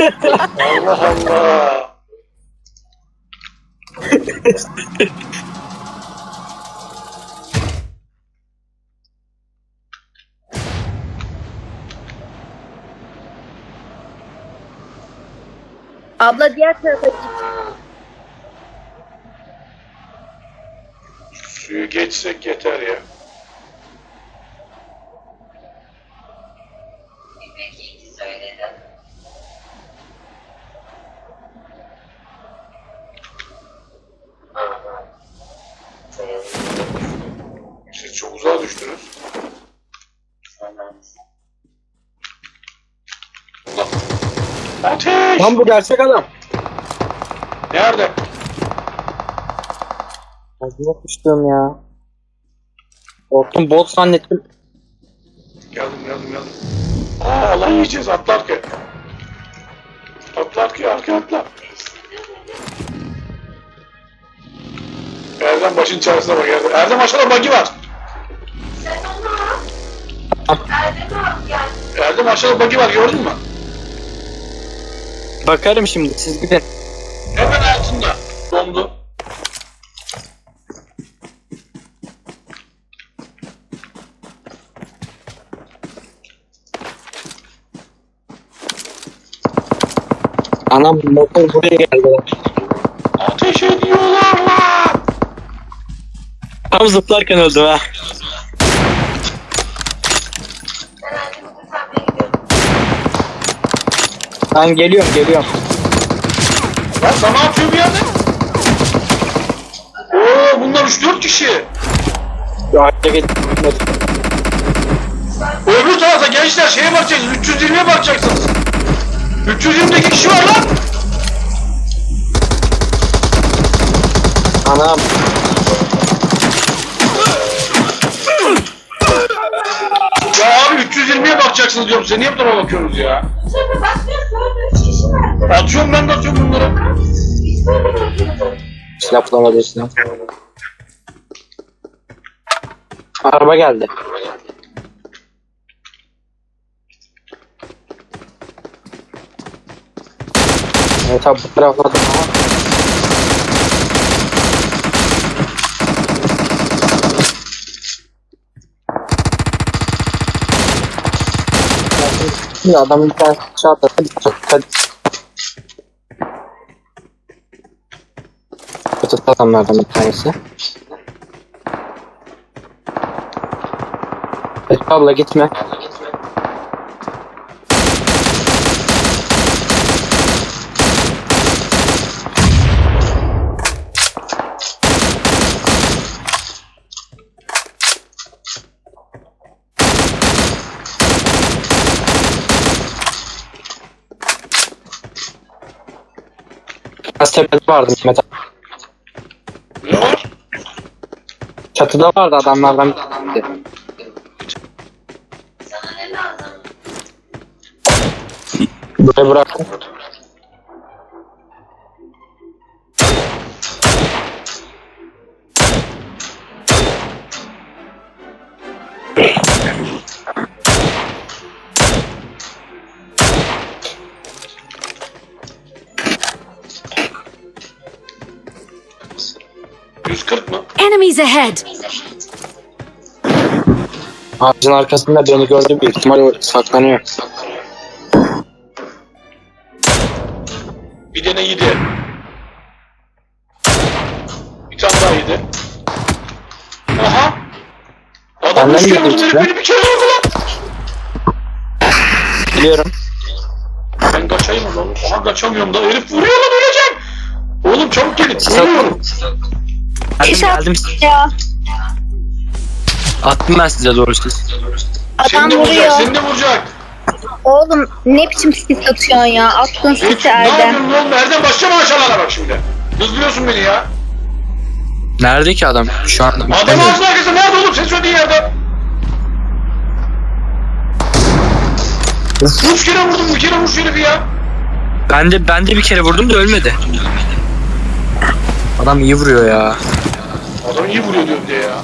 Allah Allah. Abla diğer tarafa git. Suyu geçsek yeter ya. Peki söyledim. Siz çok uzağa düştünüz. Allah. Ateş! Lan bu gerçek adam. Nerede? Ağzına sıçtım ya. Korktum bot zannettim. Geldim geldim geldim. Aa lan yiyeceğiz atlarken. Atlarken arka atla. Erdem başın çaresine bak Erdem. Erdem aşağıda bagi var. Sen onu al. Erdem'i al gel. Erdem aşağıda bagi var gördün mü? Bakarım şimdi siz gidin. Hemen altında. Dondu. Anam motor buraya geldi. Ateş ediyorlar lan. Tam zıplarken öldüm ha. Ben Erdem'i kurtarmaya gidiyorum. Ben geliyorum geliyorum. Lan sana atıyor bir yerde. Oo bunlar 3-4 kişi. Şu ağaca gitmedim. Öbür tarafa gençler şeye bakacaksınız. 320'ye bakacaksınız. 320'deki kişi var lan. Anam. Ya abi 320'ye bakacaksınız diyorum size. Niye bu tarafa bakıyorsunuz ya? Atıyorum ben de atıyorum bunları. Bekliyorduk. Silahlamadı işte. Araba geldi. Evet abi bu tarafa da adamın bir tane şey atladı. Kötü adamlardan bir tanesi. Evet abla gitme. Biraz tepede vardı Mehmet abi. Ne var? Çatıda vardı adamlardan bir tanesi. Sana ne lazım? Buraya bıraktım. Ahead! Ağacın arkasında beni gördü büyük ihtimal o saklanıyor. Bir tane yedi. Bir tane daha yedi. Aha. Adam Benden üç kere yedi vurdu. işte. Beni bir kere vurdu lan. Biliyorum. Ben kaçayım o zaman. Aha kaçamıyorum da. Herif vuruyor lan öleceğim. Oğlum çabuk gelin. Siz Ölüyorum. Geldim İş geldim. Ya Attım ben size doğru siz. Adam vuracak. vuruyor. Seni de vuracak. Oğlum ne biçim sis atıyorsun ya? Attın Hiç, sisi ne Erdem. yapıyorsun oğlum? Erdem başlama aşağılara bak şimdi. Hızlıyorsun beni ya. Nerede ki adam? Şu an Adam ağzının arkasında nerede oğlum? Sen söylediğin yerde. Üç kere vurdum. Bir kere vur herifi ya. Ben de ben de bir kere vurdum da ölmedi. Adam iyi vuruyor ya. Adam iyi vuruyor diyor bir de ya.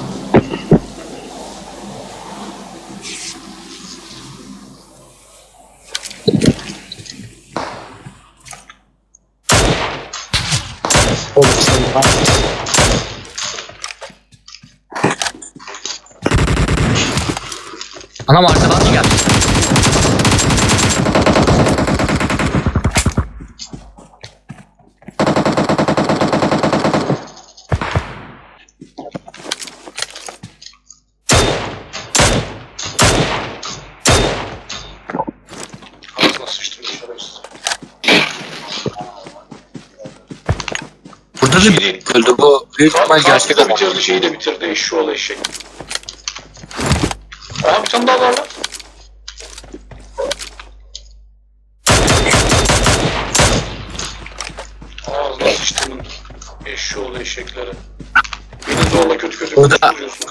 Anam arkadan mı geldi? Da Şey değil. öldü bu. Büyük ihtimal gerçek da adam. bitirdi şeyi de bitirdi eşşoğlu eşek. Aha bir tane daha var lan. Ağzına sıçtım eşşoğlu eşekleri. Beni zorla kötü kötü Burada- konuşturuyorsun.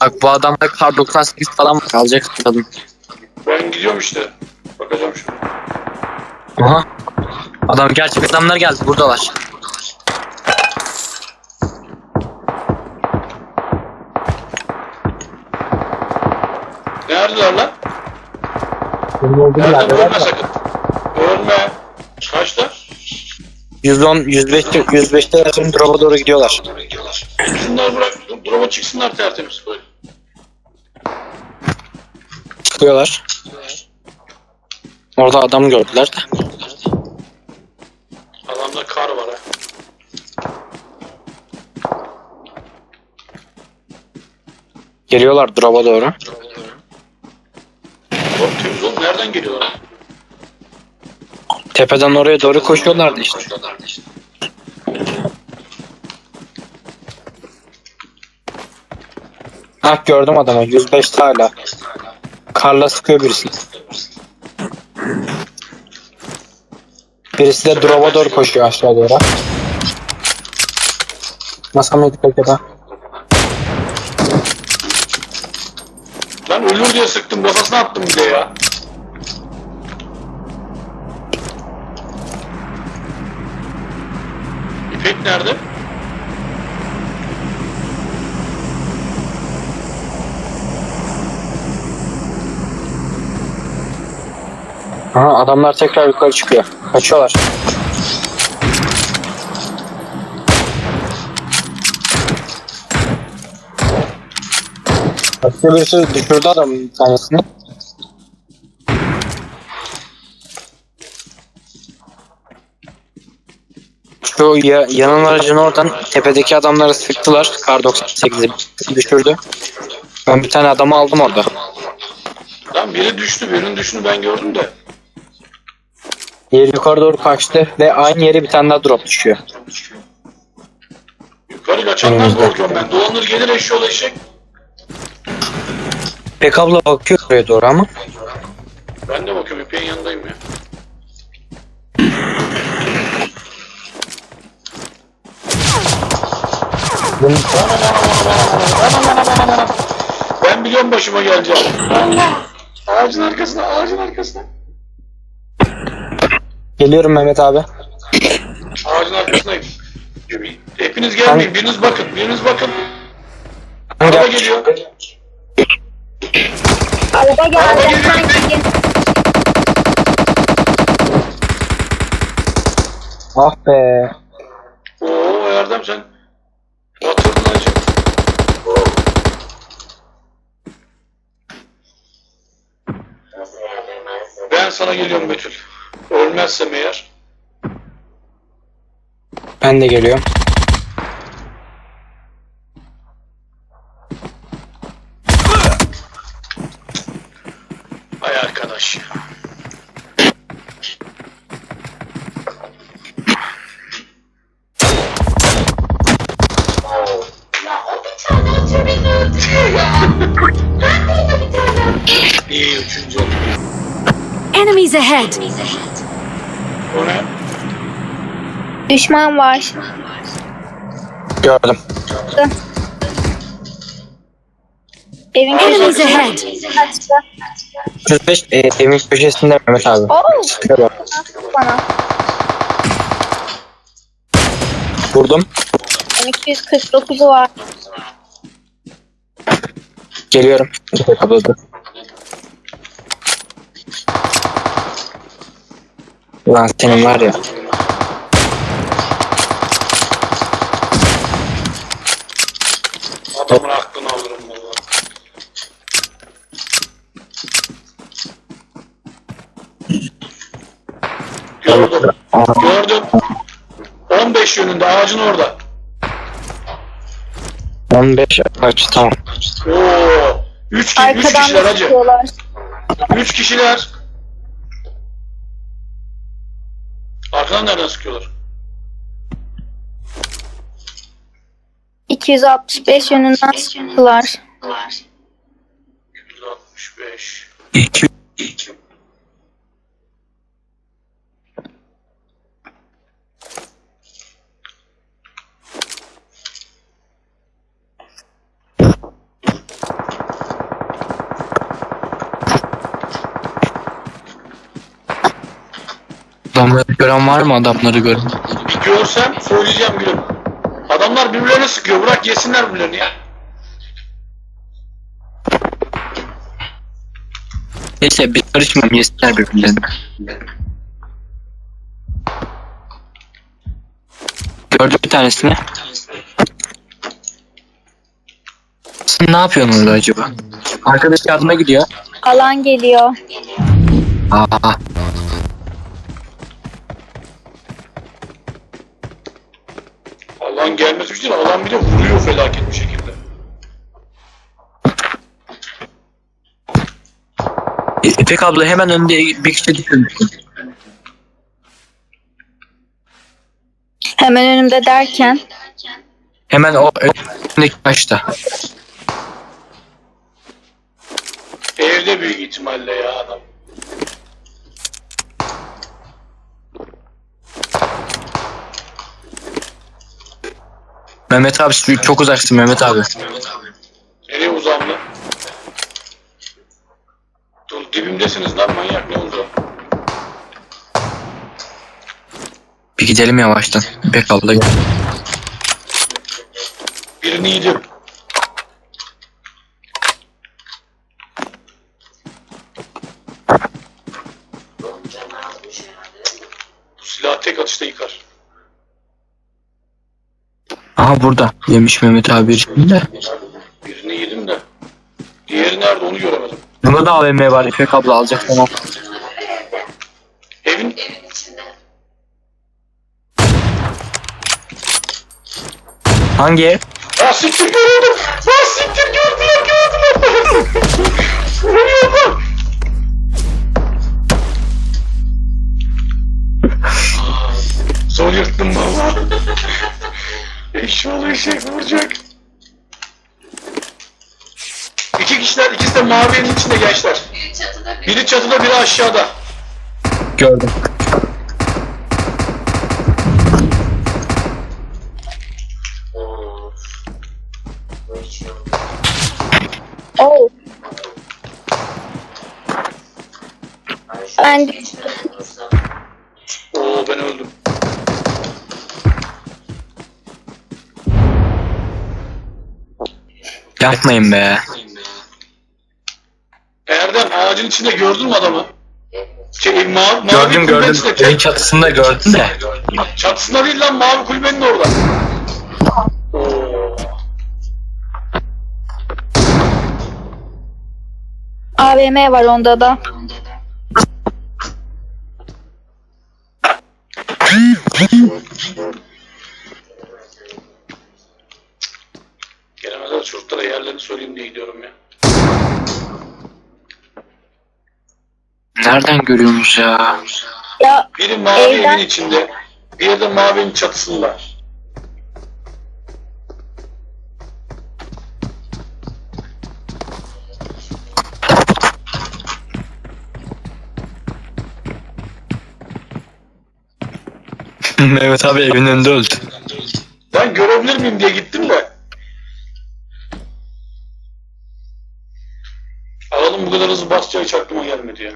Bak bu adamda kar 98 falan var. Alacak kadın. Ben gidiyorum işte. Bakacağım şimdi. Aha. Adam gerçek adamlar geldi buradalar. Neredeler lan? Benim olduğum Nerede yerde ölme var. sakın. Ölme. Kaçta? 110, 105'te, 105'te yakın drop'a doğru gidiyorlar. Şunları bırak. Duruma çıksınlar tertemiz böyle. Çıkıyorlar. Orada adam gördüler de. Adamda kar var ha. Geliyorlar drop'a doğru. Korkuyoruz oğlum. Nereden geliyorlar? Tepeden oraya doğru koşuyorlardı işte. Hah gördüm adamı. 105 hala. Karla sıkıyor birisi. Birisi de drop'a doğru koşuyor aşağı doğru. Masa mıydı peki de? Ölür diye sıktım. Kafasına attım bir de ya. İpek nerede? Aha adamlar tekrar yukarı çıkıyor. Kaçıyorlar. Birisi düşürdü adamın bir tanesini. Şu ya, yanın aracın oradan tepedeki adamları sıktılar. Kar 98'i düşürdü. Ben bir tane adamı aldım orada. Lan biri düştü. Birinin düştüğünü ben gördüm de. Diğeri yukarı doğru kaçtı ve aynı yere bir tane daha drop düşüyor. Yukarı kaçanlar korkuyorum ben. Dolanır gelir eşyol eşek. Pek abla bakıyor oraya doğru ama. Ben de bakıyorum İpek'in yanındayım ya. Ben biliyorum başıma geleceğim. Allah! Ağacın arkasına, ağacın arkasına. Geliyorum Mehmet abi. Ağacın arkasındayım. Hepiniz gelmeyin, biriniz bakın, biriniz bakın. Araba geliyor. Araba geldi. Sanki Ah be. Oo Erdem sen batırdın acı. Ben sana geliyorum Betül. Ölmezsem eğer. Ben de geliyorum. Ay arkadaş ya. Ya o bir tane atıyor beni öldürüyor ya. Ben de yine bir tane İyi üçüncü. Enemies ahead! O ne? düşman var. Gördüm. Evin Enemies ahead. Köşe, e, evin köşesinde Mehmet abi. Oo. Bana. Vurdum. 249'u var. Geliyorum. Kapadı. Lan senin var ya. Adamın hakkını alırım. Gördüm. Gördüm. 15 yönünde ağacın orada. 15 aç tamam. Oo. 3 ki, üç Arkadan kişiler da hacı. sıkıyorlar. 3 kişiler. Arkadan nereden sıkıyorlar? 265 yönünden sıktılar. 165. 2 Adamları gören var mı adamları gören? Görsem söyleyeceğim gülüm. Adamlar birbirlerine sıkıyor. Bırak yesinler birbirlerini ya. Neyse biz karışmam yesinler birbirlerine. Gördüm bir tanesini. Sen ne yapıyorsun orada acaba? Arkadaş yardıma gidiyor. Alan geliyor. Aa, Allah'ın gelmesi için adam bir de vuruyor felaket bir şekilde. İpek abla hemen önünde bir kişi düşürmüşsün. Hemen önümde derken. Hemen o önündeki başta. Evde büyük ihtimalle ya adam. Mehmet abi çok uzaksın Mehmet abi. Nereye uzandı? Dur dibimdesiniz lan manyak ne uzak. Bir gidelim yavaştan. İpek abla gel. Birini yedim. Bu silah tek atışta yıkar. Aha burada. Yemiş Mehmet abi içinde. Birini yedim de. Diğeri nerede onu göremedim. Bunda da AVM var. İpek abla alacak tamam. Evin Hangi ev? Ah siktir gördüm. Ah siktir gördüler mavi evin içinde gençler. Biri çatıda biri Biri çatıda, biri aşağıda. Gördüm. Oh. Ben Oo ben öldüm. Yapmayın be. Ağacın içinde gördün mü adamı? Şey, mavi Gördüm gördüm. içinde, Evin çatısında gördüm de. Çatısında değil lan mavi kulübenin orada. AVM var onda da. Gelemezler çocuklara yerlerini söyleyeyim diye gidiyorum ya. Nereden görüyorsunuz ya? Ya Biri mavi Evden- evin içinde, diğeri de mavi evin çatısında. Mehmet abi evin önünde öldü. Ben görebilir miyim diye gittim de. Alalım bu kadar hızlı basacağı hiç aklıma gelmedi ya.